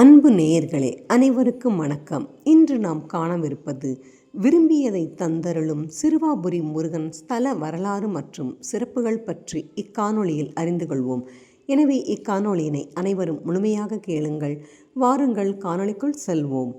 அன்பு நேயர்களே அனைவருக்கும் வணக்கம். இன்று நாம் காணவிருப்பது விரும்பியதை தந்தருளும் சிறுவாபுரி முருகன் ஸ்தல வரலாறு மற்றும் சிறப்புகள் பற்றி இக்காணொளியில் அறிந்து கொள்வோம். எனவே இக்காணொளியினை அனைவரும் முழுமையாக கேளுங்கள். வாருங்கள் காணொளிக்குள் செல்வோம்.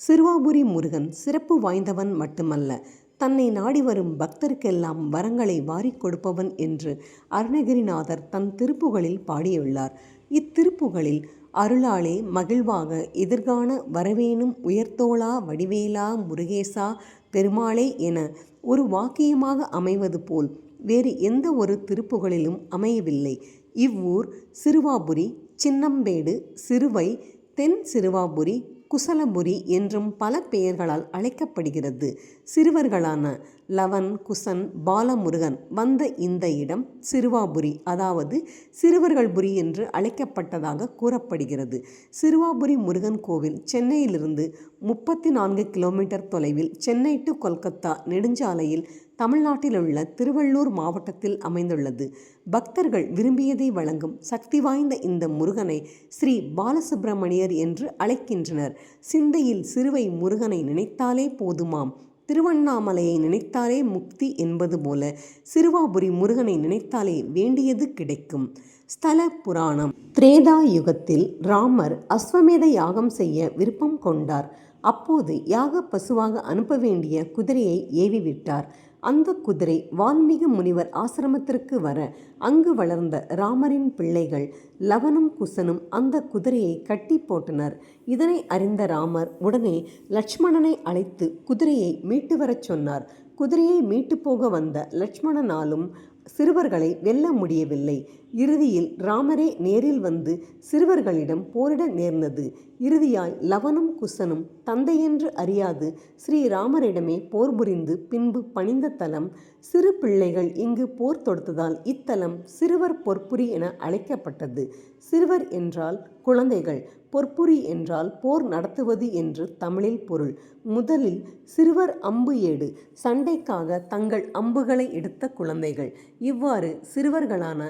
சிறுவாபுரி முருகன் சிறப்பு வாய்ந்தவன் மட்டுமல்ல தன்னை நாடி வரும் பக்தருக்கெல்லாம் வரங்களை வாரிக் கொடுப்பவன் என்று அருணகிரிநாதர் தன் திருப்புகளில் பாடியுள்ளார். இத்திருப்புகளில் அருளாலே மகிழ்வாக எதிர்காண வரவேணும் உயர்த்தோளா வடிவேலா முருகேசா பெருமாளே என ஒரு வாக்கியமாக அமைவது போல் வேறு எந்த ஒரு திருப்புகளிலும் அமையவில்லை. இவ்வூர் சிறுவாபுரி சின்னம்பேடு சிறுவை தென் சிறுவாபுரி குசலபுரி என்றும் பல பெயர்களால் அழைக்கப்படுகிறது. சிறுவர்களான லவன் குசன் பாலமுருகன் வந்த இந்த இடம் சிறுவாபுரி அதாவது சிறுவர்கள்புரி என்று அழைக்கப்பட்டதாக கூறப்படுகிறது. சிறுவாபுரி முருகன் கோவில் சென்னையிலிருந்து முப்பத்தி நான்கு கிலோமீட்டர் தொலைவில் சென்னை டு கொல்கத்தா நெடுஞ்சாலையில் தமிழ்நாட்டில் உள்ள திருவள்ளூர் மாவட்டத்தில் அமைந்துள்ளது. பக்தர்கள் விரும்பியதை வழங்கும் சக்தி வாய்ந்த இந்த முருகனை ஸ்ரீ பாலசுப்பிரமணியர் என்று அழைக்கின்றனர். சிந்தையில் சிறுவை முருகனை நினைத்தாலே போதுமாம். திருவண்ணாமலையை நினைத்தாலே முக்தி என்பது போல சிறுவாபுரி முருகனை நினைத்தாலே வேண்டியது கிடைக்கும். ஸ்தல புராணம். திரேதா யுகத்தில் ராமர் அஸ்வமேத யாகம் செய்ய விருப்பம் கொண்டார். அப்போது யாக பசுவாக அனுப்ப வேண்டிய குதிரையை ஏவிவிட்டார். அந்த குதிரை வால்மீக முனிவர் ஆசிரமத்திற்கு வர அங்கு வளர்ந்த ராமரின் பிள்ளைகள் லவனும் குசனும் அந்த குதிரையை கட்டி போட்டனர். இதனை அறிந்த ராமர் உடனே லட்சுமணனை அழைத்து குதிரையை மீட்டு வரச் சொன்னார். குதிரையை மீட்டு போக வந்த லட்சுமணனாலும் சிறுவர்களை வெல்ல முடியவில்லை. இறுதியில் ராமரே நேரில் வந்து சிறுவர்களிடம் போரிட நேர்ந்தது. இறுதியாய் லவனும் குசனும் தந்தையென்று அறியாது ஸ்ரீராமரிடமே போர் புரிந்து பின்பு பணிந்த தலம் சிறு பிள்ளைகள் இங்கு போர் தொடுத்ததால் இத்தலம் சிறுவர் பொற்புரி என அழைக்கப்பட்டது. சிறுவர் என்றால் குழந்தைகள். பொற்புரி என்றால் போர் நடத்துவது என்று தமிழில் பொருள். முதலில் சிறுவர் அம்பு ஏடு. சண்டைக்காக தங்கள் அம்புகளை எடுத்த குழந்தைகள். இவ்வாறு சிறுவர்களான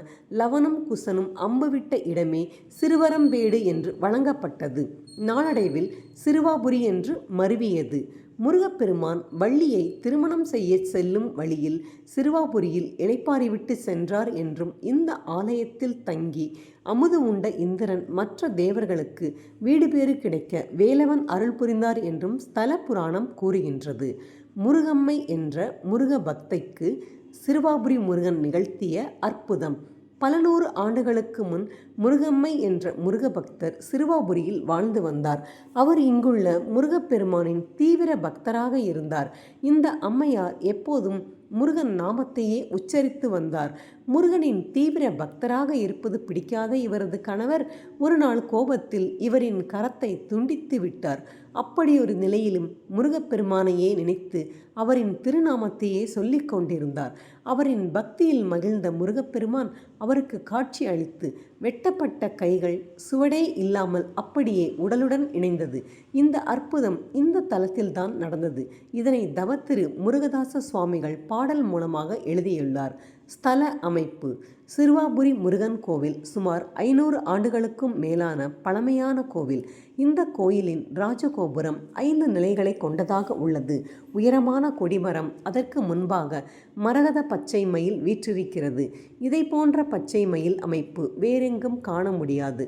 லவனும் குசனும் அம்பு விட்ட இடமே சிறுவரம்பேடு என்று வழங்கப்பட்டது. நாளடைவில் சிறுவாபுரி என்று மருவியது. முருகப்பெருமான் வள்ளியை திருமணம் செய்ய செல்லும் வழியில் சிறுவாபுரியில் இளைப்பாறிவிட்டு சென்றார் என்றும் இந்த ஆலயத்தில் தங்கி அமுது உண்ட இந்திரன் மற்ற தேவர்களுக்கு வீடு பேறு கிடைக்க வேலவன் அருள் புரிந்தார் என்றும் ஸ்தல புராணம் கூறுகின்றது. முருகம்மை என்ற முருக பக்தைக்கு சிறுவாபுரி முருகன் நிகழ்த்திய அற்புதம். பல நூறு ஆண்டுகளுக்கு முன் முருகம்மை என்ற முருக பக்தர் சிறுவாபுரியில் வாழ்ந்து வந்தார். அவர் இங்குள்ள முருகப்பெருமானின் தீவிர பக்தராக இருந்தார். இந்த அம்மையார் எப்போதும் முருகன் நாமத்தையே உச்சரித்து வந்தார். முருகனின் தீவிர பக்தராக இருப்பது பிடிக்காத இவரது கணவர் ஒரு நாள் கோபத்தில் இவரின் கரத்தை துண்டித்து விட்டார். அப்படியொரு நிலையிலும் முருகப்பெருமானையே நினைத்து அவரின் திருநாமத்தையே சொல்லிக் கொண்டிருந்தார். அவரின் பக்தியில் மகிழ்ந்த முருகப்பெருமான் அவருக்கு காட்சி அளித்து வெட்டப்பட்ட கைகள் சுவடே இல்லாமல் அப்படியே உடலுடன் இணைந்தது. இந்த அற்புதம் இந்த தலத்தில்தான் நடந்தது. இதனை தவத்திரு முருகதாச சுவாமிகள் பாடல் மூலமாக எழுதியுள்ளார். ஸ்தல அமைப்பு. சிறுவாபுரி முருகன் கோவில் சுமார் ஐநூறு ஆண்டுகளுக்கும் மேலான பழமையான கோவில். இந்த கோயிலின் ராஜகோபுரம் ஐந்து நிலைகளை கொண்டதாக உள்ளது. உயரமான கொடிமரம் அதற்கு முன்பாக மரகத பச்சை மயில் வீற்றிருக்கிறது. இதை போன்ற பச்சை மயில் அமைப்பு வேறெங்கும் காண முடியாது.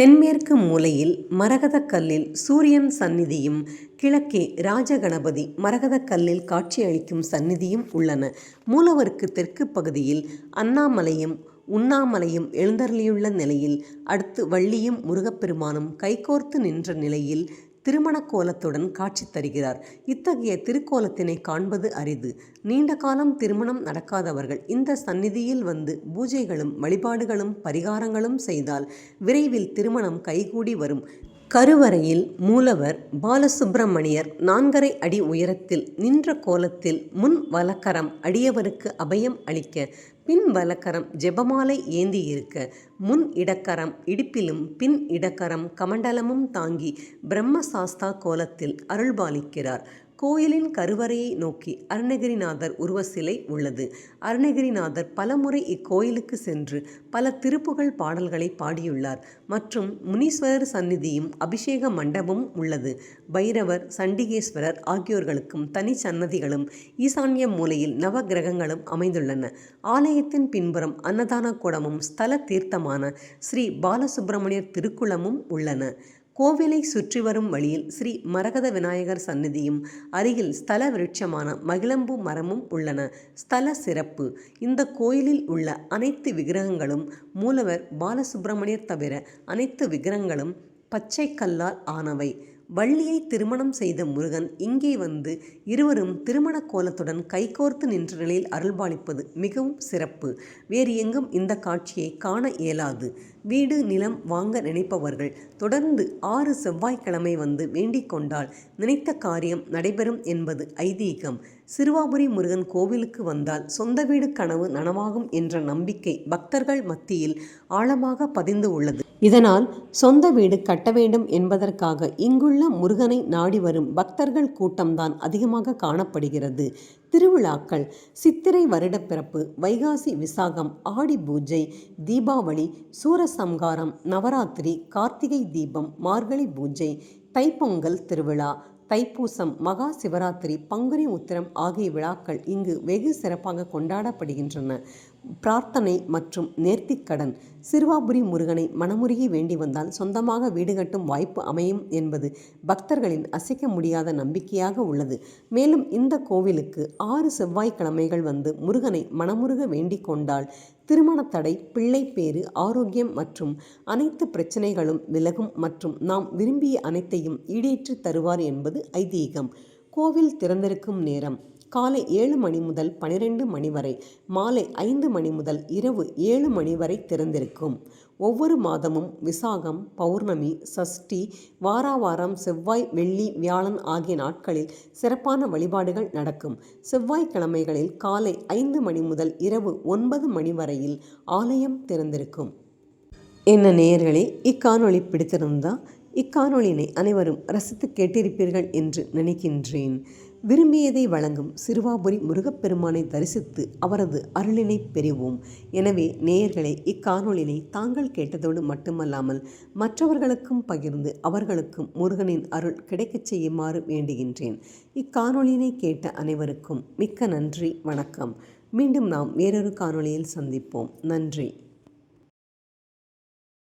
தென்மேற்கு மூலையில் மரகதக் கல்லில் சூரியன் சந்நிதியும் கிழக்கே ராஜகணபதி மரகதக் கல்லில் காட்சியளிக்கும் சந்நிதியும் உள்ளன. மூலவருக்கு தெற்கு பகுதியில் அண்ணாமலையும் உண்ணாமலையும் எழுந்தருளியுள்ள நிலையில் அடுத்து வள்ளியும் முருகப்பெருமானும் கைகோர்த்து நின்ற நிலையில் திருமண கோலத்துடன் காட்சி தருகிறார். இத்தகைய திருக்கோலத்தினை காண்பது அரிது. நீண்ட காலம் திருமணம் நடக்காதவர்கள் இந்த சந்நிதியில் வந்து பூஜைகளும் வழிபாடுகளும் பரிகாரங்களும் செய்தால் விரைவில் திருமணம் கைகூடி வரும். கருவறையில் மூலவர் பாலசுப்பிரமணியர் நான்கரை அடி உயரத்தில் நின்ற கோலத்தில் முன் வலக்கரம் அடியவருக்கு அபயம் அளிக்க பின் வலக்கரம் ஜெபமாலை ஏந்தியிருக்க முன் இடக்கரம் இடுப்பிலும் பின் இடக்கரம் கமண்டலமும் தாங்கி பிரம்மசாஸ்தா கோலத்தில் அருள்பாலிக்கிறார். கோயிலின் கருவறையை நோக்கி அருணகிரிநாதர் உருவ சிலை உள்ளது. அருணகிரிநாதர் பலமுறை இக்கோயிலுக்கு சென்று பல திருப்புகழ் பாடல்களை பாடியுள்ளார். மற்றும் முனீஸ்வரர் சந்நிதியும் அபிஷேக மண்டபமும் உள்ளது. பைரவர் சண்டிகேஸ்வரர் ஆகியோர்களுக்கும் தனி சன்னதிகளும் ஈசான்ய மூலையில் நவ கிரகங்களும் அமைந்துள்ளன. ஆலயத்தின் பின்புறம் அன்னதான கூடமும் ஸ்தல தீர்த்தமான ஸ்ரீ பாலசுப்பிரமணியர் திருக்குளமும் உள்ளன. கோவிலை சுற்றி வரும் வழியில் ஸ்ரீ மரகத விநாயகர் சந்நிதியும் அருகில் ஸ்தல விருட்சமான மகிழம்பு மரமும் உள்ளன. ஸ்தல சிறப்பு. இந்த கோயிலில் உள்ள அனைத்து விக்கிரகங்களும் மூலவர் பாலசுப்பிரமணியர் தவிர அனைத்து விக்கிரகங்களும் பச்சை கல்லால் ஆனவை. வள்ளியை திருமணம் செய்த முருகன் இங்கே வந்து இருவரும் திருமண கோலத்துடன் கைகோர்த்து நின்ற நிலையில் அருள்பாலிப்பது மிகவும் சிறப்பு. வேறு எங்கும் இந்த காட்சியை காண இயலாது. வீடு நிலம் வாங்க நினைப்பவர்கள் தொடர்ந்து ஆறு செவ்வாய்க்கிழமை வந்து வேண்டிக் கொண்டால் நினைத்த காரியம் நடைபெறும் என்பது ஐதீகம். சிறுவாபுரி முருகன் கோவிலுக்கு வந்தால் சொந்த வீடு கனவு நனவாகும் என்ற நம்பிக்கை பக்தர்கள் மத்தியில் ஆழமாக பதிந்து உள்ளது. இதனால் சொந்த வீடு கட்ட வேண்டும் என்பதற்காக இங்குள்ள முருகனை நாடி வரும் பக்தர்கள் கூட்டம்தான் அதிகமாக காணப்படுகிறது. திருவிழாக்கள் சித்திரை வருடப்பிறப்பு வைகாசி விசாகம் ஆடி பூஜை தீபாவளி சூரசம்காரம் நவராத்திரி கார்த்திகை தீபம் மார்கழி பூஜை தைப்பொங்கல் திருவிழா தைப்பூசம் மகா சிவராத்திரி பங்குனி உத்திரம் ஆகிய விழாக்கள் இங்கு வெகு சிறப்பாக கொண்டாடப்படுகின்றன. பிரார்த்தனை மற்றும் நேர்த்திக்கடன் சிறுவாபுரி முருகனை மனமுருகி வேண்டி வந்தால் சொந்தமாக வீடு கட்டும் வாய்ப்பு அமையும் என்பது பக்தர்களின் அசைக்க முடியாத நம்பிக்கையாக உள்ளது. மேலும் இந்த கோவிலுக்கு ஆறு செவ்வாய்க்கிழமைகள் வந்து முருகனை மனமுருக வேண்டிக் கொண்டால் திருமண தடை பிள்ளை பேறு ஆரோக்கியம் மற்றும் அனைத்து பிரச்சனைகளும் விலகும் மற்றும் நாம் விரும்பிய அனைத்தையும் ஈடேற்றி தருவார் என்பது ஐதீகம். கோவில் திறந்திருக்கும் நேரம். காலை ஏழு மணி முதல் பனிரெண்டு மணி வரை மாலை ஐந்து மணி முதல் இரவு ஏழு மணி வரை திறந்திருக்கும். ஒவ்வொரு மாதமும் விசாகம் பௌர்ணமி சஷ்டி வாராவாரம் செவ்வாய் வெள்ளி வியாழன் ஆகிய நாட்களில் சிறப்பான வழிபாடுகள் நடக்கும். செவ்வாய்க்கிழமைகளில் காலை ஐந்து மணி முதல் இரவு ஒன்பது மணி வரையில் ஆலயம் திறந்திருக்கும். என்ன நேயர்களே இக்காணொளி பிடித்திருந்தா இக்காணொளியினை அனைவரும் ரசித்து கேட்டிருப்பீர்கள் என்று நினைக்கின்றேன். விரும்பியதை வழங்கும் சிறுவாபுரி முருகப்பெருமானை தரிசித்து அவரது அருளினை பெறுவோம். எனவே நேயர்களே இக்காணொலினை தாங்கள் கேட்டதோடு மட்டுமல்லாமல் மற்றவர்களுக்கும் பகிர்ந்து அவர்களுக்கும் முருகனின் அருள் கிடைக்கச் செய்யுமாறு வேண்டுகின்றேன். இக்காணொலியினை கேட்ட அனைவருக்கும் மிக்க நன்றி வணக்கம். மீண்டும் நாம் வேறொரு காணொளியில் சந்திப்போம். நன்றி.